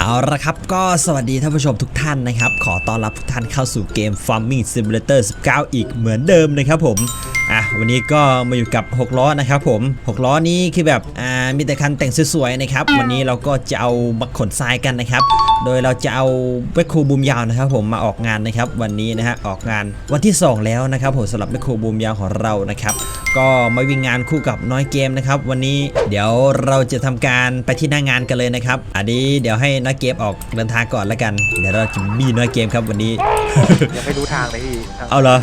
เอาละครับก็สวัสดีท่านผู้ชมทุกท่านนะครับ ขอต้อนรับทุกท่านเข้าสู่เกม Farming Simulator 19 อีกเหมือนเดิมนะครับผม อะวันนี้ก็มาอยู่กับ 6 ล้อนะครับผม 6 ล้อนี้คือแบบอ่ามีแต่คันแต่งสวยๆนะครับ วันนี้เราก็จะเอามาขนทรายกันนะครับ โดยเราจะเอาแมคโครบูมยาวนะครับ ผมมาออกงานนะครับ วันนี้นะฮะออกงานวันที่ 2 แล้วนะครับผมสำหรับแมคโครบูมยาวของเรานะครับ ก็มาวิ่งงานคู่กับน้อยเกมนะครับ วันนี้เดี๋ยวเราจะทำการไปที่หน้างานกันเลยนะครับ อันนี้เดี๋ยวให้น้อยเกมออกเดินทางก่อนแล้วกัน เดี๋ยวเราจะมีน้อยเกมครับวันนี้ยังไม่รู้ทางเลยพี่ทางเอาเหรอ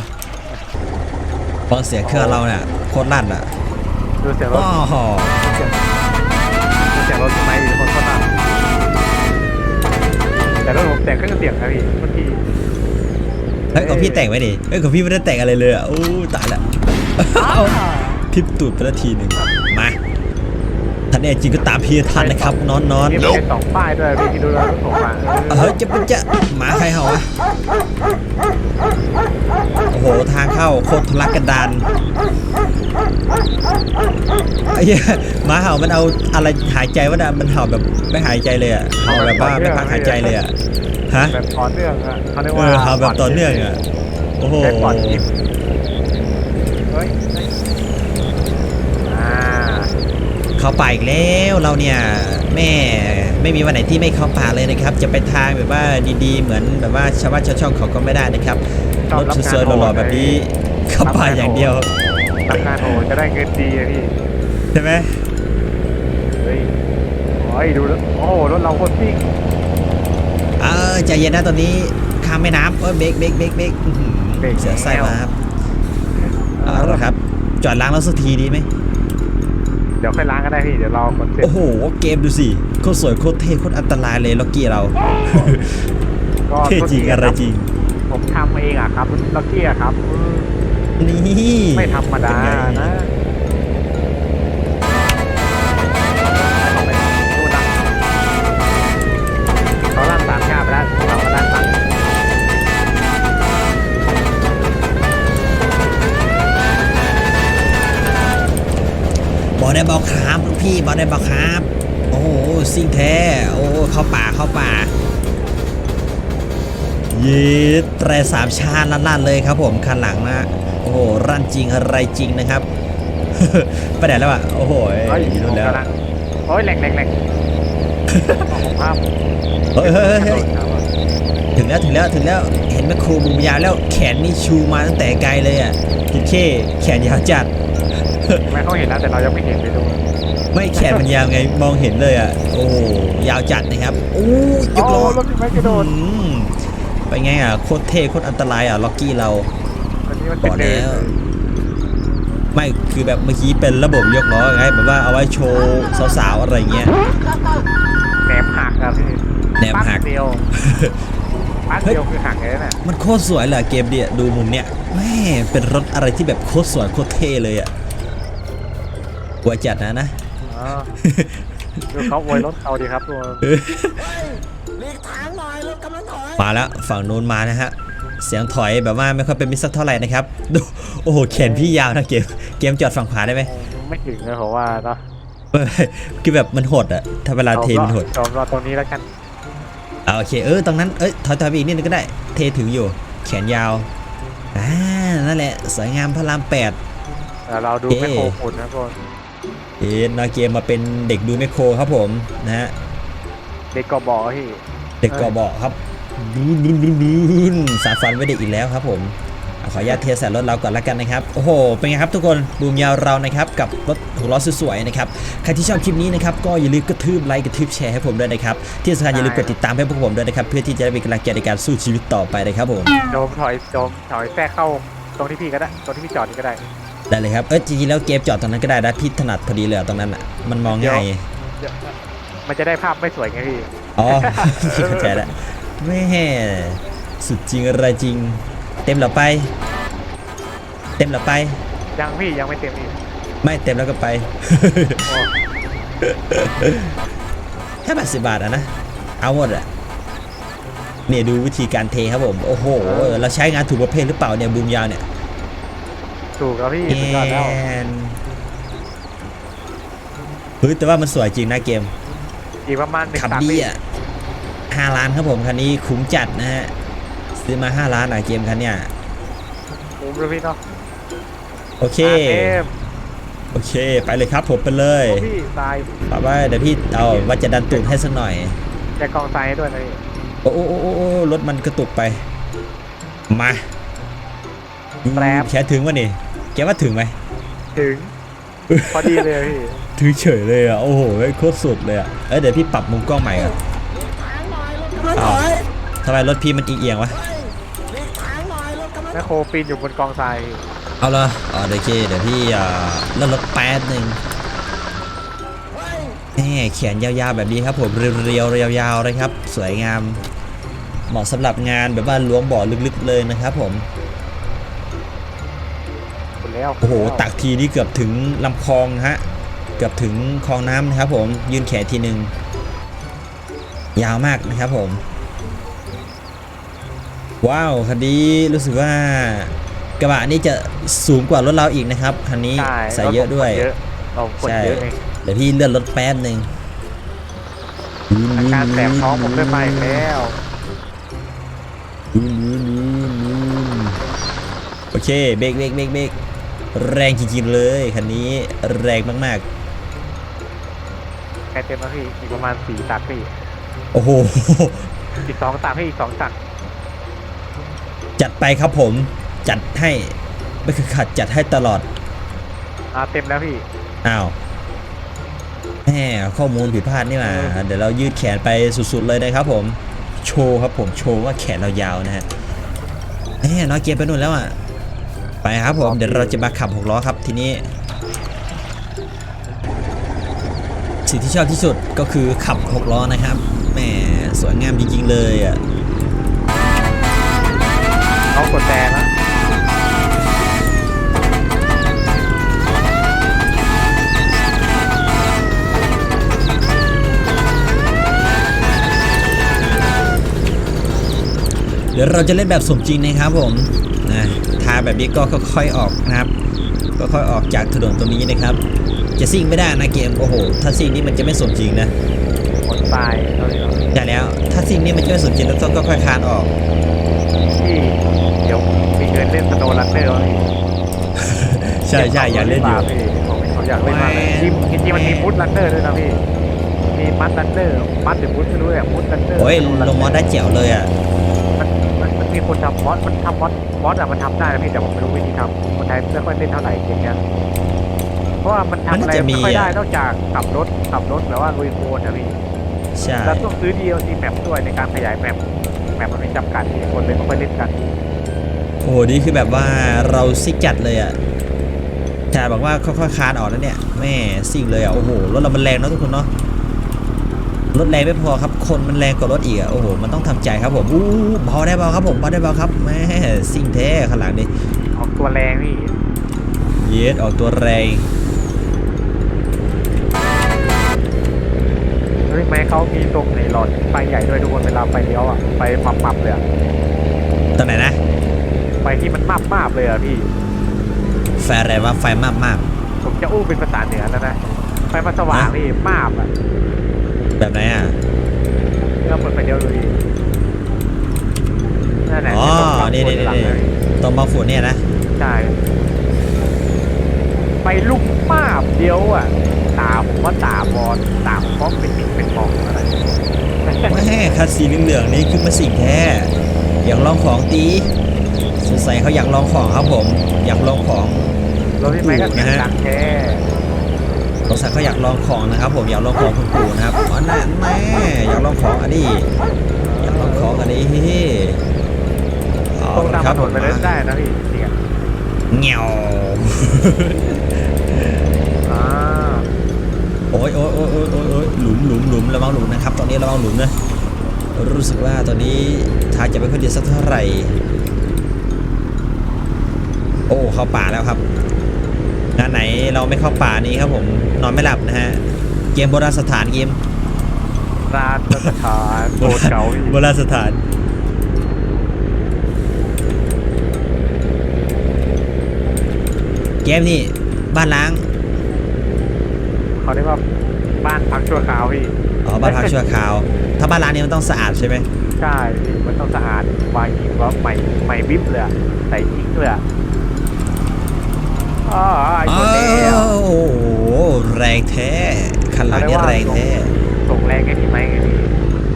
ฟังเสียงเครื่องเราเนี่ยโคตรลั่นอะดูเสียงรอ๋ถอดูเสียงรถทำไมอยู่คนคนนั้นแต่รถผมแต่งเครื่องเสียงนะพี่เมื่อกี้เฮ้ยของพี่แต่งไว้ดิเฮ้ยของพี่ไม่ได้แต่งอะไรเลยอะโอ้ตายละเอาพริบตูดไปละทีหนึ่งมาท่านเอจริงก็ตามพี่ทันนะครับนอนนอนนี่มันเป็นสองป้ายด้วยพี่ที่ดูแล้วรถผมมาเฮ้ยจะเป็นจะหมาใครเห่าวะโอ้โห ทางเข้าโคตรทุลักกันดารไอ้เหี้ยหมาเห่ามันเอาอะไรหายใจวะน่ะมันเห่าแบบไม่หายใจเลยอะเห่าแบบว่าไม่พักหายใจเลยอะฮะแบบต่อเนื่องอะเขาเรียกเอว่าอเห่าแบบต่อเนื่องอะโอ้โหใช้ปอดทิพย์เฮ้ยเฮ้ยอ่า เข้าป่าอีกแล้วเราเนี่ยแม่ ไม่มีวันไหนที่ไม่เข้าป่าเลยนะครับ จะไปทางแบบว่าดีๆ เหมือนแบบว่าชาวบ้านชาวช่องเขาก็ไม่ได้นะครับรถสวยๆหล่อๆแบบนี้เข้าป่าอย่างเดียวทำงานโหจะได้เงินดีอะพี่ใช่ไหมเฮ้ยโอ้ยดูแล้วโอ้โหรถเราโคตรซิ่งเออใจเย็นนะตอนนี้ข้ามแม่น้ำเออเบรกเบรกเบรกเบรกอื้อหือเสียไส้มาครับเอาละครับ จอดล้างแล้วสักทีดีไหม เดี๋ยวค่อยล้างก็ได้พี่ เดี๋ยวรอคนเสร็จโอ้โห เกมดูสิโคตรสวยโคตรเท่โคตรอันตรายเลยล็อกกี้เรา ก็เท่จริงอะไรจริง ผมทำเองอะครับล็อกกี้อะครับ นี่ ไม่ธรรมดาเป็นไงนะ บลูกพี่บอกได้บอกครับ โอ้โหซิ่งแท้ โอ้เข้าป่าเข้าป่ายีดแตรสามชาติลั่นๆเลยครับผมคันหลังนะโอ้โหรั่นจริงอะไรจริงนะครับไปไหนแล้วอะโอ้โหเฮ้ยอยู่ผนู่มนแล้วกำลังโอ้ยแหลกแหลกแหลกของภาพเฮ้ยเฮ้ยเฮ้ยกระโดดครับถึงแล้วถึงแล้วถึงแล้วเห็นแมคโครบูมยาวแล้วแขนนี่ชูมาตั้งแต่ไกลเลยอะคิดเค้แขนยาวจัดทำไมเขาเห็นแล้วแต่เรายังไม่เห็นไปดู ไม่แขนมันยาวไงมองเห็นเลยอะโอ้โหยาวจัดนะครับโอ้ยกล้อโรถไม่กระโดดอืมไปไงอะโคตรเท่โคตรอันตรายอะล็อกกี้เราอันนี้มันบเป็นอกเดิแล้วนไม่คือแบบเมื่อกี้เป็นระบบยกล้อไงแบบว่าเอาไว้โชว์สาวๆอะไรเงี้ยแหนมหักอะพี่แหนมหักปั้เดียวปั้นเดียวคือหักเลยน่ะมันโคตรสวยเลยอะเกมเดียดูมุมเนี้ยแม่เป็นรถอะไรที่แบบโคตรสวยโคตรเท่เลยอะกลัวจัดนะนะ อ๋อดูเขาโวยรถเขาดีครับตัวมาแล้วฝั่งนู้นมานะฮะ เสียงถอยแบบว่าไม่ค่อยเป็นมิตรสักเท่าไหร่นะครับดูโอ้โหแขนพี่ยาวนะเกมเกมจอดฝั่งขวาได้ไหมไม่ถึงนะผมว่าเนาะไม่ไม่คือแบบมันหดอะถ้าเวลาเทมันหดจอมรอตรงนี้แล้วกันอ่าโอเคเออตรงนั้นเอ้ยถอยถอยไปอีกนิดนึงก็ได้ เทถึงอยู่ แขนยาวอ่านั่นแหละสวยงามพระรามแปดเดี๋ยวเราดูเอ๊ะไม่โคขุนนะทุกคน เอ็นนาเกมมาเป็นเด็กดูแมคโครครับผมนะฮะเด็กก็บอกพี่เด็กกอบอกครับดูนดูนดูนดูนสารฟันไว้เด็กอีกแล้วครับผมอะขออนุญาตเทสใส่รถเราก่อนละกันนะครับ โอ้โห เป็นไงครับทุกคนบูมยาวเรานะครับกับรถหกล้อสวยๆนะครับ ใครที่ชอบคลิปนี้นะครับก็อย่าลืมกระทืบไลค์กระทืบแชร์ให้ผมด้วยนะครับ ที่สำคัญอย่าลืมกดติดตามให้พวกผมด้วยนะครับ เพื่อที่จะได้เป็นกำลังใจในการสู้ชีวิตต่อไปนะครับผมโจมถอยโจมถอยแทรกเข้าตรงที่พี่ก็ได้ตรงที่พี่จอดนี่ก็ได้ ได้เลยครับ เออจริงๆแล้วเกมจอดตรงนั้นก็ได้นะพี่ถนัดพอดีเลยอะตรงนั้นอะ มันมองง่ายเดี๋ยวมันจะได้ภาพไม่สวยไงพี่อ๋อพี่เข้าใจแล้วแม่สุดจริงอะไรจริง เต็มเหรอไป เต็มเหรอไป ยังพี่ยังไม่เต็มอีกไม่เต็มแล้วก็ไปโอ้แค่แปดสิบบาทอะนะ เอาหมดอะเนี่ยดูวิธีการเทครับผม โอ้โห เราใช้งานถูกประเภทหรือเปล่าเนี่ยบูมยาวเนี่ย ถูกแล้วพี่แอสุดยอดแล้วนเฮ้ยแต่ว่ามันสวยจริงนะเกมอีกประมาณหนึ่งขับสามดีปีอะ5ล้านครับผมคันนี้คุ้มจัดนะฮะซื้อมา5ล้านอะเกมคันเนี้ยมุมเลยพี่เนาะโอเคเทมโอเค ไปเลยครับผมไปเลยพี่ทรายป้าว่าเดี๋ยวพี่เอาว่าจะดันตูดให้สักหน่อยแจกกองทรายให้ด้วยนะพี่โอ้โอ้โอ้โอ้โอ้รถมันกระตุกไป มาแปรบแค่ถึงวะนี่ แกว่าถึงไหมถึง พอดีเลยพี่ถึงเฉยเลยอะโอ้โหโคตรสุดเลยอะเอ้ยเดี๋ยวพี่ปรับมุมกล้องใหม่ก่อนอ้าวทำไมรถพี่มันเอียงๆวะแม่โคปีนอยู่บนกองทรายพี่เอาเลยอ๋อเดี๋ยวโอเคเดี๋ยวพี่อ่าเลื่อนรถแป๊บหนึ่งแหมแขนยาวๆแบบนี้ครับผมเรียวๆยาวๆเลยครับ สวยงาม เหมาะสำหรับงานแบบว่าล้วงบ่อลึกๆเลยนะครับผม คุณแล้วโอ้โหตักทีนี่เกือบถึงลำคลองนะฮะเกือบถึงคลองน้ำนะครับผมยืนแขนทีหนึ่งยาวมากนะครับผม ว้าวคันนี้รู้สึกว่ากระบะนี่จะสูงกว่ารถเราอีกนะครับคันนี้ใช่ใส่เยอะด้วยเยอะเราคนใช่เยอะไงเดี๋ยวพี่เลื่อนรถแป๊บหนึ่งอาการแสบท้องผมเริ่มมาอีกแล้วโอเคเบรกเบรกเบรกเบรก แรงจริงๆเลยคันนี้แรงมากแค่เต็มแล้วพี่อีกประมาณสี่ตักพี่ๆ โอ้โห อีกสองตักพี่อีกสองตักจัดไปครับผม จัดให้ ไม่คือขัดจัดให้ตลอด อ่าเต็มแล้วพี่ อ้าวแหมข้อมูลผิดพลาดนี่หว่าเดี๋ยวเรายืดแขนไปสุดๆเลยนะครับผม โชว์ครับผม โชว์ว่าแขนเรายาวนะฮะแหมน้อยเกียร์ไปนู่นแล้วอะ ไปครับผมเดี๋ยวเราจะมาขับหกล้อครับทีนี้ สิ่งที่ชอบที่สุดก็คือขับหกล้อนะครับแหมสวยงามจริงๆเลยอะเขากดแต่แล้ว เดี๋ยวเราจะเล่นแบบสมจริงนะครับผมนะทางแบบนี้ก็ค่อยๆออกนะครับก็ค่อยออกจากถนนตรงนี้นะครับ จะซิ่งไม่ได้นะเกมโอ้โห ถ้าซิ่งนี่มันจะไม่สมจริงนะกดทรายเท่านี้เนาะใช่แล้วถ้าซิ่งนี่มันจะไม่สมจริงแล้วต้องก็ค่อยคลานออกพี่เดี๋ยวมีเงินเล่นสโนว์รันเนอร์พี่ใช่ใช่อยากเล่นอยู่พี่ผมเขาอยากเล่นมากเลยแหมจริงจริงๆมันมีมุดรันเนอร์ด้วยนะพี่มีมัดรันเนอร์มัดหรือมุดไม่รู้อะมุดรันเนอร์โอ้ยลงมอสได้เจ๋วเลยอะมัน มันมันมีคนทำมอสมันทำมอสมอสอะมันทำได้นะพี่แต่ผมไม่รู้วิธีทำคนไทยไม่ค่อยเล่นเท่าไหร่อย่างเงี้ยเพราะว่ามันทำอะไรไม่ค่อยได้นอกจากขับรถขับรถแบบว่าลุยโคลนนะพี่ใช่แล้วต้องซื้อ DLC แมปด้วยในการขยายแมปแมปมันมีจำกัดที่คนเลยไม่ค่อยเล่นกันโอ้โหนี่คือแบบว่าเราซิกจัดเลยอะแต่บอกว่าค่อยๆคลานออกแล้วเนี่ยแม่ซิ่งเลยอะโอ้โหรถเรามันแรงเนอะทุกคนเนาะ รถแรงไม่พอครับ คนมันแรงกว่ารถอีกอะโอ้โห มันต้องทำใจครับผมอู้เบาได้เบาครับผมเบาได้เบาครับแม่ซิ่งแท้ข้างหลังนี่ออกตัวแรงพี่เยสออกตัวแรงเฮ้ยแม้เขามีตรงในหลอดไฟใหญ่ด้วยทุกคนเวลาไฟเลี้ยวอะไฟมับมับๆเลยอะตรงไหนนะไฟที่มันมับมับๆเลยอะพี่ไฟอะไรวะไฟมากมากผมจะอู้เป็นภาษาเหนือแล้วนะไฟมันสว่างพี่มาบอะๆ แบบไหนอะเราเปิดไฟเลี้ยวดูดินั่นแหละอ๋อที่นี่ตรงนี่หลังนี่เลยตรงบางฝุ่นเนี่ยนะใช่ไฟลุกมาบเดียวอะ ตาผมว่าตาบอลตาผมก็เป็นมิดเป็นมองอะไรแม่คัดสีเหลืองๆนี้คือมาสิ่งแท้อยากลองของตีสงสัยเขาอยากลองของครับผม อยากลองของรถพี่ไม้ก็เสียงดัง แค่สงสัยเขาอยากลองของนะครับ ผมอยากลองของคุณปู่นะครับอ๋อนั่นแม่อยากลองของอันนี้อยากลองของอันนี้เอาตรงตามละคถรับนนไปเล่นได้นะพี่จริงอะเงี้ยวอ่าโอ้ยโอ้ยโอ้ยโอ้ยโอ้ยโอ้ยหลุมหลุมหลุมระวังหลุมนะครับ ตอนนี้ระวังหลุมนะรู้สึกว่าตอนนี้ทางจะไม่ค่อยดีสักเท่าไหร่ โอ้เข้าป่าแล้วครับ งานไหนเราไม่เข้าป่านี้ครับผมนอนไม่หลับนะฮะ เกมโบราณสถานเกมร้านสถานโบสถ์เก่าพี่โบราณสถานเกมนี่บ้านล้างเขาเรียกว่าบ้านพักชั่วคราวพี่อ๋อบ้านพักชั่วคราว ถ้าบ้านร้านนี้มันต้องสะอาดใช่ไหมใช่พี่มันต้องสะอาดวางยิงว่าใหม่ใหม่วิบเลยอะใส่ทิ้งเลย อะอ๋อไอ้คนเดียวอ้าวโอ้โหแรงแท้คันหลังนี่แรงแท้ส่งแรงให้พี่ไหมไงพี่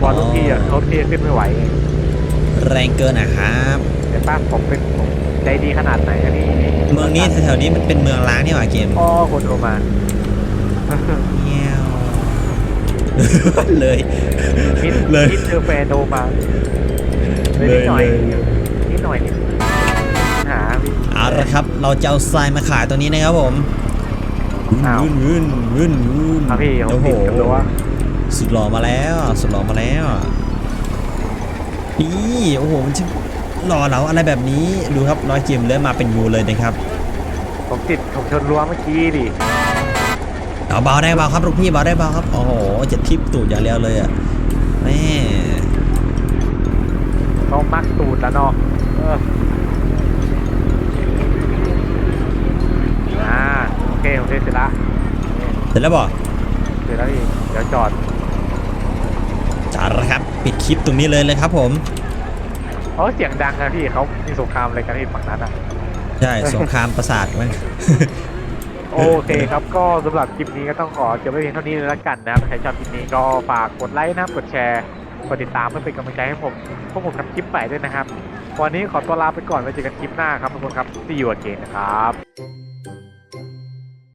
บอลอ๋อรถพี่อะรถพี่ขึ้นไม่ไหวไงแรงเกินอะครับแต่ป้าผมเป็นผมใจดีขนาดไหนอันนี้เมืองนี้แถวๆนี้มันเป็นเมืองล้างนี่หว่าเกมอ๋อคนโทรมาเงี้ยวเลยมิดเลยมิดเจอแฟนโทรมาเลยนิดหน่อยเลยนิดหน่อย ครับ เราจะเอาทรายมาขายตัวนี้นะครับผมอ้าววุ่นวุ่นวุ่นวุ่นครับพี่ผมโอ้โหติดกับรั้วสุดหล่อมาแล้ว สุดหล่อมาแล้วนี่โอ้โหมันช่างหล่อเหลาอะไรแบบนี้ดูครับน้อยเกมเลื้อยมาเป็นงูเลยนะครับผมติดผมชนรั้วเมื่อกี้ดิเอาเบาได้เบาครับลูกพี่เบาได้เบาครับโอ้โหจะทิปตูดอย่างเดียวเลยอะแม่ เขามักตูดแล้วเนาะเอออ่ เคโอเคเสร็จละเสร็จแล้วบอกเสร็จแล้วพี่เดี๋ยวจอดจ้าละครับ ปิดคลิปตรงนี้เลยเลยครับผมเออเสียงดังนะพี่เขามีสงครามอะไรกันที่ฝั่งนั้นอะใช่สงครามประสาทมันโอเคครับก็สำหรับคลิปนี้ก็ต้องขอจบไว้เพียงเท่านี้เลยละกันนะครับใครชอบคลิปนี้ก็ฝากกดไลค์นะครับกดแชร์กดติดตามเพื่อเป็นกำลังใจให้ผมพวกผมทำคลิปใหม่ด้วยนะครับ วันนี้ขอตัวลาไปก่อนไว้เจอกันคลิปหน้าครับทุกคนครับ see you again นะครับ